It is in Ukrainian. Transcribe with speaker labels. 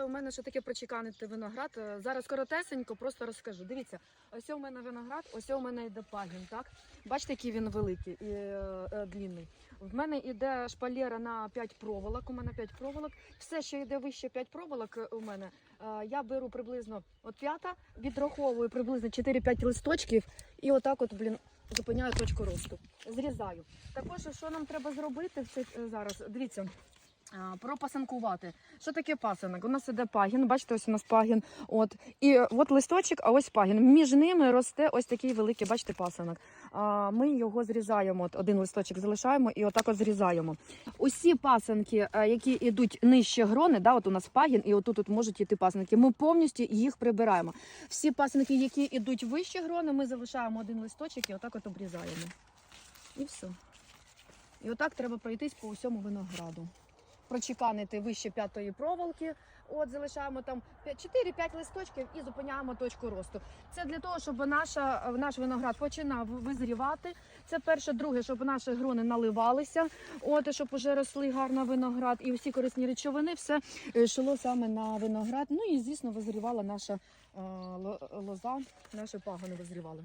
Speaker 1: питали у мене, що таке прочеканити виноград. Е, Зараз коротесенько, просто розкажу. Дивіться, ось у мене виноград, ось у мене йде пагін, так? Бачите, який він великий і е, е, длинний. В мене йде шпалєра на 5 проволок. У мене 5 проволок. Все, що йде вище 5 проволок е, у мене, е, я беру приблизно от п'ята, відраховую приблизно 4-5 листочків і отак от, блін, зупиняю точку росту. Зрізаю. Також, що нам треба зробити в цей е, зараз? Дивіться. Пропасанкувати. Що таке пасанок? У нас іде пагін, бачите, ось у нас пагін. От. І от листочок, а ось пагін. Між ними росте ось такий великий, бачите, пасанок. А, ми його зрізаємо. От один листочок залишаємо і отак от зрізаємо. Усі пасанки, е, які йдуть нижче грони, да, от у нас пагін, і отут от можуть йти пасанки. Ми повністю їх прибираємо. Всі пасанки, які йдуть вище грони, ми залишаємо один листочок і отак от обрізаємо. І все. І отак треба пройтись по усьому винограду. Прочеканити вище п'ятої проволоки. От залишаємо там 4-5 листочків і зупиняємо точку росту. Це для того, щоб наша, наш виноград починав визрівати. Це перше, друге, щоб наші грони наливалися, от щоб уже росли гарно виноград, і всі корисні речовини, все е, йшло саме на виноград. Ну і звісно, визрівала наша е, лоза, наші пагони визрівали.